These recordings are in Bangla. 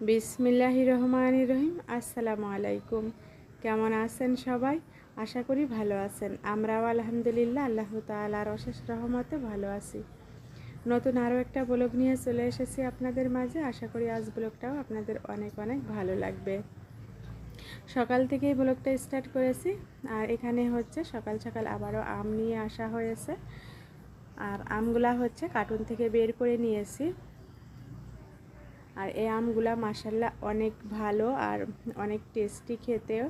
বিসমিল্লাহি রহমান রহিম আসসালামু আলাইকুম কেমন আছেন সবাই? আশা করি ভালো আছেন। আমরাও আলহামদুলিল্লাহ, আল্লাহ তালার অশেষ রহমতে ভালো আছি। নতুন আরও একটা ব্লগ নিয়ে চলে এসেছি আপনাদের মাঝে। আশা করি আজ ব্লগটাও আপনাদের অনেক অনেক ভালো লাগবে। সকাল থেকেই ব্লগটা স্টার্ট করেছি। আর এখানে হচ্ছে সকাল সকাল আবারও আম নিয়ে আসা হয়েছে। আর আমগুলা হচ্ছে কার্টুন থেকে বের করে নিয়েছি। আর এই আমগুলা মাসাল্লাহ অনেক ভালো আর অনেক টেস্টি খেতেও।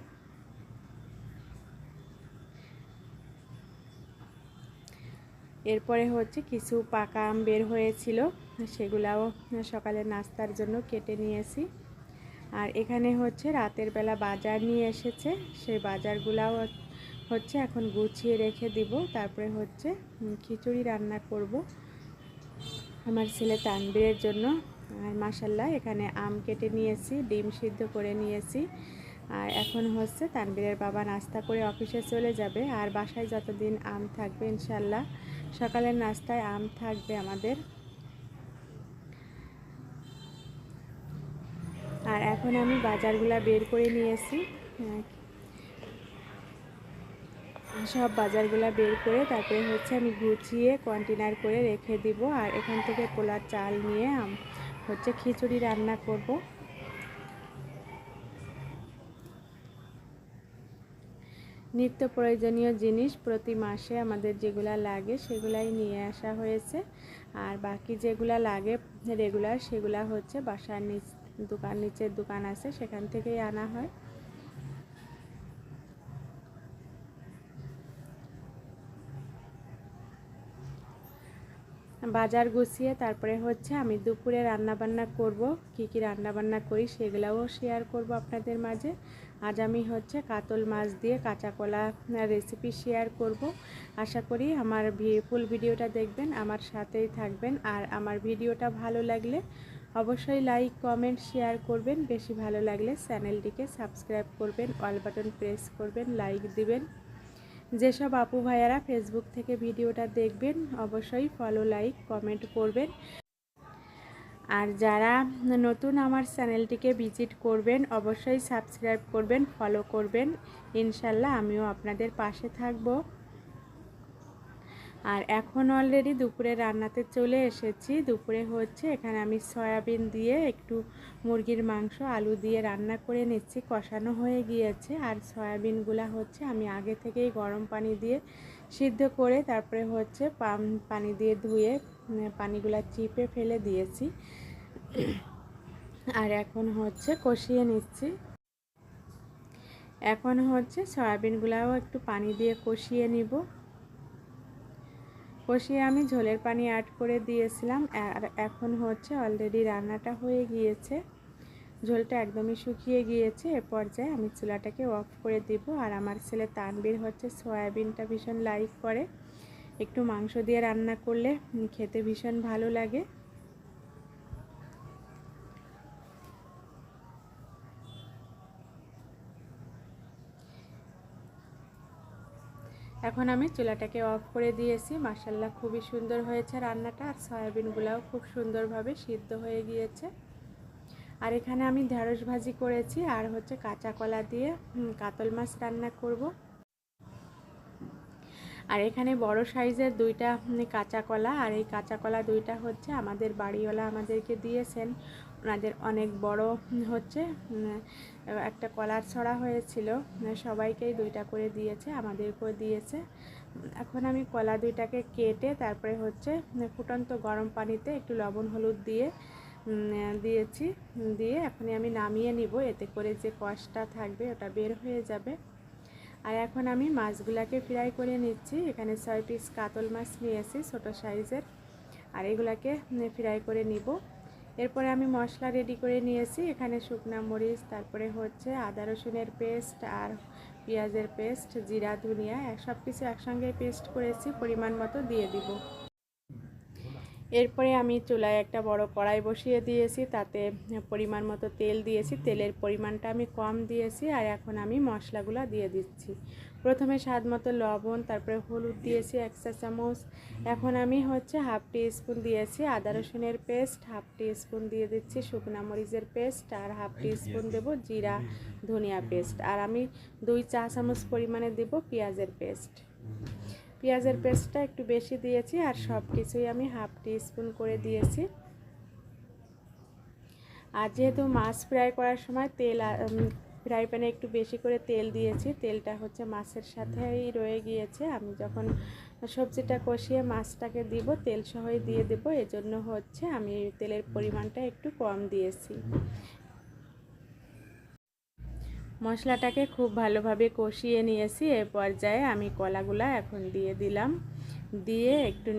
এরপরে হচ্ছে কিছু পাকা আম বের হয়েছিল, সেগুলাও সকালে নাস্তার জন্য কেটে নিয়েছি। আর এখানে হচ্ছে রাতের বেলা বাজার নিয়ে এসেছে, সেই বাজারগুলাও হচ্ছে এখন গুছিয়ে রেখে দিব। তারপরে হচ্ছে খিচুড়ি রান্না করব। আমার ছেলে তানবীরের জন্য আর মাসাল্লাহ এখানে আম কেটে নিয়েছি, ডিম সিদ্ধ করে নিয়েছি। আর এখন হচ্ছে তানবীরের বাবা নাস্তা করে অফিসে চলে যাবে। আর বাসায় যতদিন আম থাকবে ইনশাল্লাহ, সকালের নাস্তায় আম থাকবে আমাদের। আর এখন আমি বাজারগুলা বের করে নিয়েছি। সব বাজারগুলা বের করে তারপরে হচ্ছে আমি গুছিয়ে কন্টেনার করে রেখে দিব। আর এখান থেকে পোলার চাল নিয়ে হচ্ছে খিচুড়ি রান্না করব। নিত্য প্রয়োজনীয় জিনিস প্রতি মাসে আমাদের যেগুলা লাগে সেগুলাই নিয়ে আসা হয়েছে। আর বাকি যেগুলা লাগে রেগুলার সেগুলা হচ্ছে বাসার নিচ, দোকান, নিচের দোকান আছে, সেখান থেকেই আনা হয়। বাজার গুছিয়ে তারপরে হচ্ছে আমি দুপুরে রান্না বান্না করব। কি কি রান্না বান্না করি সেগুলোও শেয়ার করব আপনাদের মাঝে। আজ আমি হচ্ছে কাতল মাছ দিয়ে কাঁচা কলা রেসিপি শেয়ার করব। আশা করি আমার ফুল ভিডিওটা দেখবেন, আমার সাথেই থাকবেন। আর আমার ভিডিওটা ভালো লাগলে অবশ্যই লাইক কমেন্ট শেয়ার করবেন। বেশি ভালো লাগলে চ্যানেলটিকে সাবস্ক্রাইব করবেন অল বাটন প্রেস করবেন লাইক দিবেন। যেসব আপু ভাইয়ারা ফেসবুক থেকে ভিডিওটা দেখবেন, অবশ্যই ফলো লাইক কমেন্ট করবেন। আর যারা নতুন আমার চ্যানেলটিকে ভিজিট করবেন, অবশ্যই সাবস্ক্রাইব করবেন ফলো করবেন। ইনশাল্লাহ আমিও আপনাদের পাশে থাকব। আর এখন অলরেডি দুপুরে রান্নাতে চলে এসেছি। দুপুরে হচ্ছে এখানে আমি সয়াবিন দিয়ে একটু মুরগির মাংস, আলু দিয়ে রান্না করে নিচ্ছি। কষানো হয়ে গিয়েছে। আর সয়াবিনগুলা হচ্ছে আমি আগে থেকেই গরম পানি দিয়ে সিদ্ধ করে তারপরে হচ্ছে পানি দিয়ে ধুয়ে পানিগুলা চিপে ফেলে দিয়েছি। আর এখন হচ্ছে কষিয়ে নিচ্ছি। এখন হচ্ছে সয়াবিনগুলাও একটু পানি দিয়ে কষিয়ে নিব। কষিয়ে আমি ঝোলের পানি অ্যাড করে দিয়েছিলাম, আর এখন হচ্ছে অলরেডি রান্নাটা হয়ে গিয়েছে। ঝোলটা একদমই শুকিয়ে গিয়েছে, এ পর্যায়ে আমি চুলাটাকে অফ করে দিব, আর আমার ছেলে তানবির হচ্ছে সয়াবিনটা ভীষণ লাইক করে। একটু মাংস দিয়ে রান্না করলে খেতে ভীষণ ভালো লাগে। এখন আমি চুলাটাকে অফ করে দিয়েছি। মাসাল্লা খুবই সুন্দর হয়েছে রান্নাটা। আর সয়াবিনগুলাও খুব সুন্দরভাবে সিদ্ধ হয়ে গিয়েছে। আর এখানে আমি ঢ্যাঁড়স ভাজি করেছি। আর হচ্ছে কাঁচা কলা দিয়ে কাতল মাছ রান্না করব। আর এখানে বড় সাইজের দুইটা কাঁচা কলা। আর এই কাঁচা কলা দুইটা হচ্ছে আমাদের বাড়িওয়ালা আমাদেরকে দিয়েছেন। ওনাদের অনেক বড় হচ্ছে একটা কলার ছড়া হয়েছিল। সবাইকেই দুইটা করে দিয়েছে, আমাদেরকেও দিয়েছে। এখন আমি কলা দুইটাকে কেটে তারপরে হচ্ছে ফুটন্ত গরম পানিতে একটু লবণ, হলুদ দিয়ে দিয়েছি। দিয়ে এখনই আমি নামিয়ে নিব। এতে করে যে কষটা থাকবে ওটা বের হয়ে যাবে। আর এখন আমি মাছগুলাকে ফ্রাই করে নিচ্ছি। এখানে ছয় পিস কাতল মাছ নিয়েছি ছোটো সাইজের। আর এগুলাকে ফ্রাই করে নিব। এরপরে আমি মশলা রেডি করে নিয়েছি। এখানে শুকনা মরিচ, তারপরে হচ্ছে আদা রসুনের পেস্ট আর পেঁয়াজের পেস্ট জিরা, ধনিয়া সব কিছু একসঙ্গে পেস্ট করেছি, পরিমাণ মতো দিয়ে দিব। এরপরে আমি চুলায় একটা বড় কড়াই বসিয়ে দিয়েছি তাতে পরিমাণ মতো তেল দিয়েছি। তেলের পরিমাণটা আমি কম দিয়েছি আর এখন আমি মশলাগুলো দিয়ে দিচ্ছি। প্রথমে স্বাদ মতো লবণ তারপরে হলুদ দিয়েছি এক চা চামচ। এখন আমি হচ্ছে হাফ টি স্পুন দিয়েছি আদা রসুনের পেস্ট হাফ টি স্পুন দিয়ে দিচ্ছি শুকনা মরিচের পেস্ট আর হাফ টি স্পুন দেবো জিরা ধনিয়া পেস্ট। আর আমি দুই চা চামচ পরিমাণে দেব পেঁয়াজের পেস্ট। পেঁয়াজের পেস্টটা একটু বেশি দিয়েছি আর সব কিছুই আমি হাফ স্পুন করে দিয়েছি। আর যেহেতু মাছ ফ্রাই করার সময় তেল ফ্রাই প্যানে একটু বেশি করে তেল দিয়েছি, তেলটা হচ্ছে মাছের সাথেই রয়ে গিয়েছে। আমি যখন সবজিটা কষিয়ে মাছটাকে দিব, তেল সহই দিয়ে দেবো। এজন্য হচ্ছে আমি তেলের পরিমাণটা একটু কম দিয়েছি। মশলাটাকে খুব ভালোভাবে কষিয়ে নিয়েছি। এ পর্যায়ে আমি কলাগুলা এখন দিয়ে দিলাম। দিয়ে একটু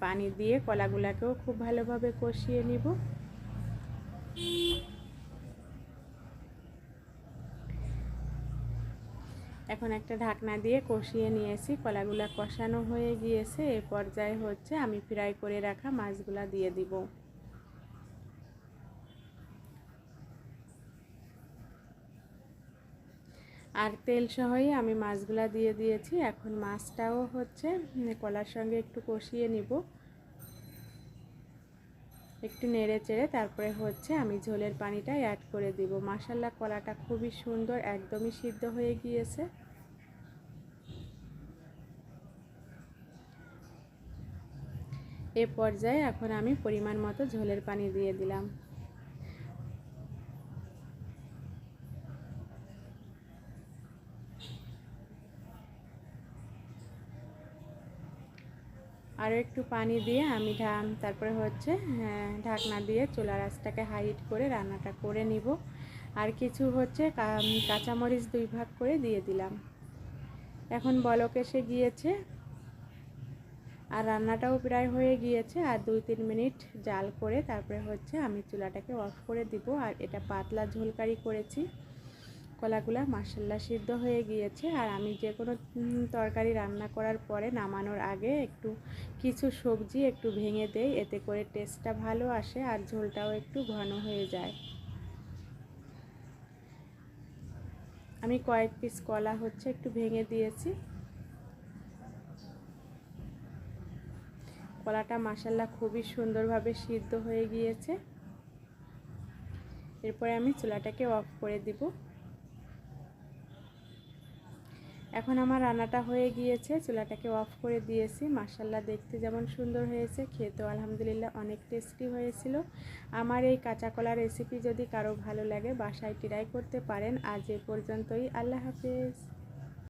পানি দিয়ে কলাগুলাকেও খুব ভালোভাবে কষিয়ে নিব। এখন একটা ঢাকনা দিয়ে কষিয়ে নিয়েছি। কলাগুলা কষানো হয়ে গিয়েছে। এ পর্যায়ে হচ্ছে আমি ফ্রাই করে রাখা মাছগুলা দিয়ে দিব। আর তেল সহই আমি মাছগুলা দিয়ে দিয়েছি। এখন মাছটাও হচ্ছে কলার সঙ্গে একটু কষিয়ে নিব। একটু নেড়ে চেড়ে তারপরে হচ্ছে আমি ঝোলের পানিটা অ্যাড করে দিব। মাসাল্লা কলাটা খুবই সুন্দর, একদমই সিদ্ধ হয়ে গিয়েছে। এ পর্যায়ে এখন আমি পরিমাণ মতো ঝোলের পানি দিয়ে দিলাম। আরও একটু পানি দিয়ে আমি তারপরে হচ্ছে হ্যাঁ, ঢাকনা দিয়ে চুলা রাসটাকে হাইট করে রান্নাটা করে নিব। আর কিছু হচ্ছে কাঁচামরিচ দুই ভাগ করে দিয়ে দিলাম। এখন বলক এসে গিয়েছে। আর রান্নাটাও প্রায় হয়ে গিয়েছে। আর দুই তিন মিনিট জাল করে তারপরে হচ্ছে আমি চুলাটাকে অফ করে দিব। আর এটা পাতলা ঝোলকারি করেছি। কলাগুলা মাসাল্লা সিদ্ধ হয়ে গিয়েছে। আর আমি যে কোনো তরকারি রান্না করার পরে নামানোর আগে একটু কিছু সবজি একটু ভেঙে দেই, এতে করে টেস্টটা ভালো আসে আর ঝোলটাও একটু ঘন হয়ে যায়। আমি কয়েক পিস কলা হচ্ছে একটু ভেঙে দিয়েছি। কলাটা মাসাল্লা খুবই সুন্দরভাবে সিদ্ধ হয়ে গিয়েছে। এরপরে আমি চুলাটাকে অফ করে দিব। এখন আমার রান্নাটা হয়ে গিয়েছে, চুলাটাকে অফ করে দিয়েছি। মাসাল্লা দেখতে যেমন সুন্দর হয়েছে, খেতেও আলহামদুলিল্লাহ অনেক টেস্টি হয়েছিল। আমার এই কাঁচা কলা রেসিপি যদি কারও ভালো লাগে, বাসায় ট্রাই করতে পারেন। আজ এ পর্যন্তই, আল্লাহ হাফেজ।